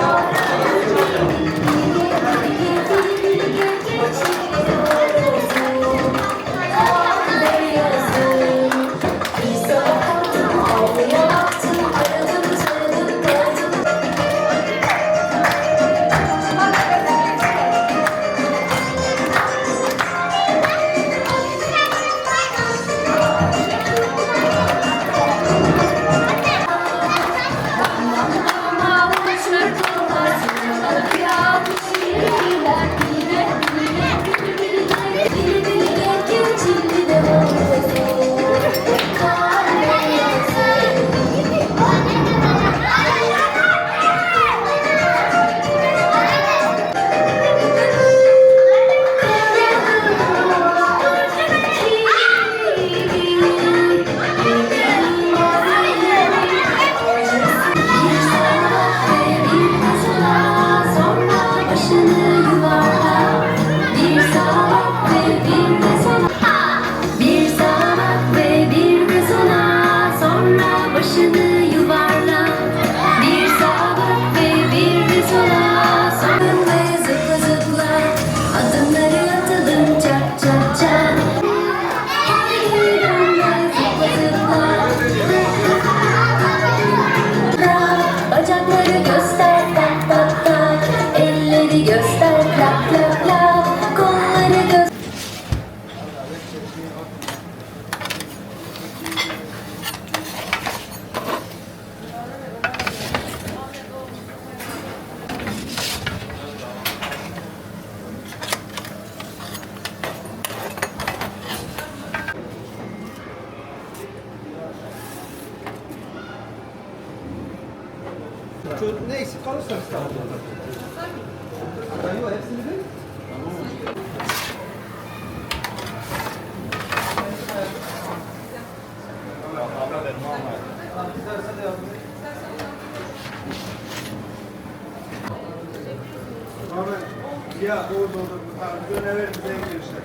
감사합니다. kalırsa İstanbul'da. Ben yok hepsini değil. Abi ya doğru doğru. Abi döneverim zengin işte.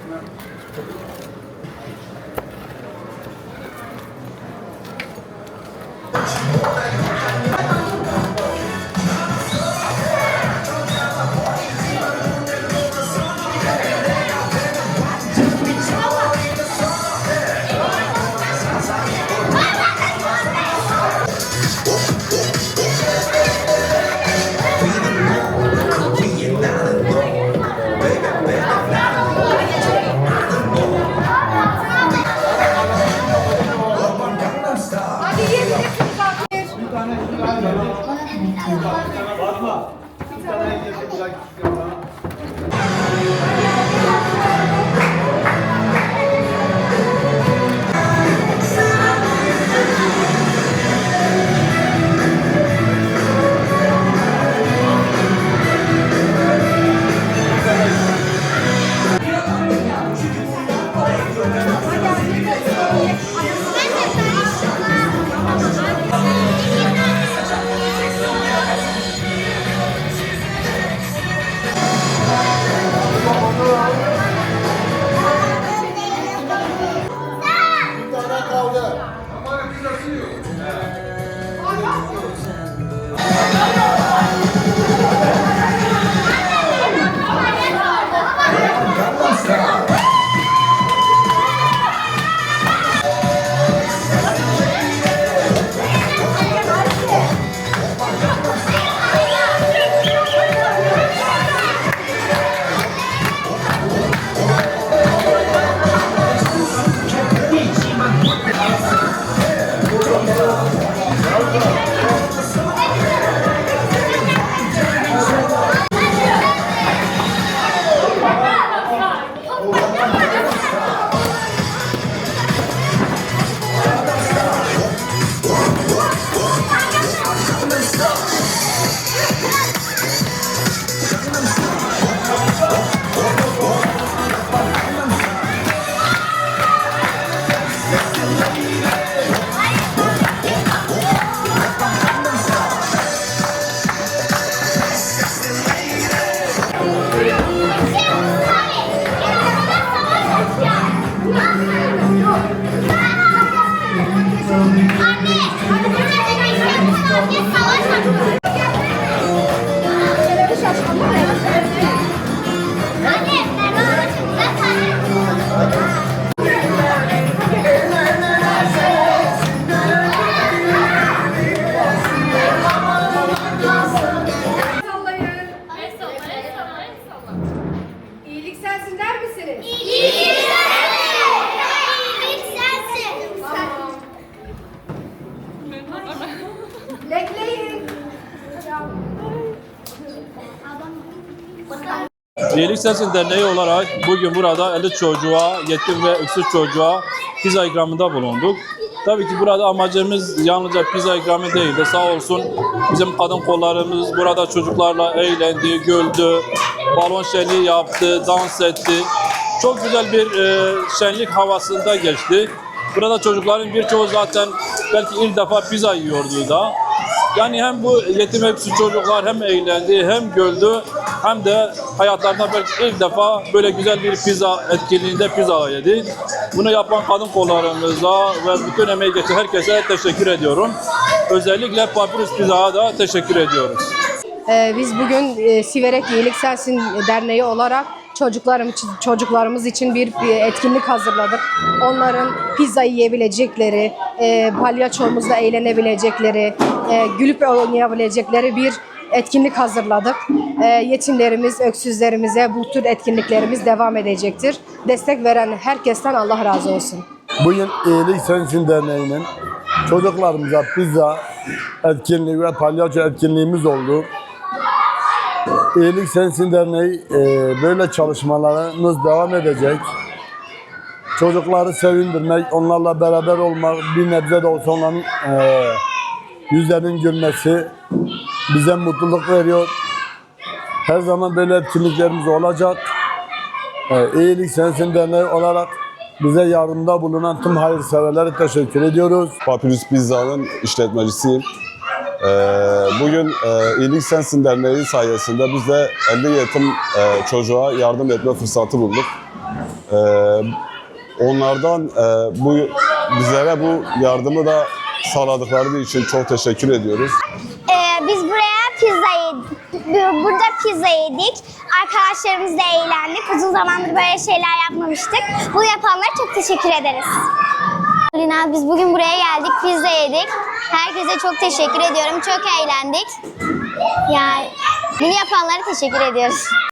İyilik Sensin Derneği olarak bugün burada 50 çocuğa, yetim ve öksüz çocuğa pizza ikramında bulunduk. Tabii ki burada amacımız yalnızca pizza ikramı değil de sağ olsun bizim kadın kollarımız burada çocuklarla eğlendi, güldü, balon şenliği yaptı, dans etti. Çok güzel bir e, şenlik havasında geçti. Burada çocukların birçoğu zaten belki ilk defa pizza yiyordu da. Yani hem bu yetim öksüz çocuklar hem eğlendi hem güldü hem de hayatlarında belki ilk defa böyle güzel bir pizza etkinliğinde pizza yedi. Bunu yapan kadın kollarımıza ve bütün emeği geçen herkese teşekkür ediyorum. Özellikle Papyrus Pizza'ya da teşekkür ediyoruz. Ee, biz bugün e, Siverek İyilik Sensin Derneği olarak çocuklarım için, çocuklarımız için bir, bir etkinlik hazırladık. Onların pizza yiyebilecekleri, e, palyaçomuzla eğlenebilecekleri, e, gülüp oynayabilecekleri bir etkinlik hazırladık. E, yetimlerimiz, öksüzlerimize bu tür etkinliklerimiz devam edecektir. Destek veren herkesten Allah razı olsun. Bugün İyilik Sensin Derneği'nin çocuklarımıza pizza etkinliği ve palyaço etkinliğimiz oldu. İyilik Sensin Derneği e, böyle çalışmalarımız devam edecek. Çocukları sevindirmek, onlarla beraber olmak, bir nebze de olsa onların e, yüzlerinin gülmesi bize mutluluk veriyor. Her zaman böyle etkinliklerimiz olacak. E, İyilik Sensin Derneği olarak bize yardımda bulunan tüm hayırseverlere teşekkür ediyoruz. Papyrus Pizza'nın işletmecisiyim. Ee, bugün e, İyilik Sensin Derneği sayesinde biz de 50 yetim e, çocuğa yardım etme fırsatı bulduk. Ee, onlardan e, bu bizlere bu yardımı da sağladıkları için çok teşekkür ediyoruz. Ee, biz buraya pizza yedik. Burada pizza yedik. Arkadaşlarımızla eğlendik. Uzun zamandır böyle şeyler yapmamıştık. Bu yapanlara çok teşekkür ederiz. Lina biz bugün buraya geldik. Pizza yedik. Herkese çok teşekkür ediyorum. Çok eğlendik. Yani bunu yapanlara teşekkür ediyoruz.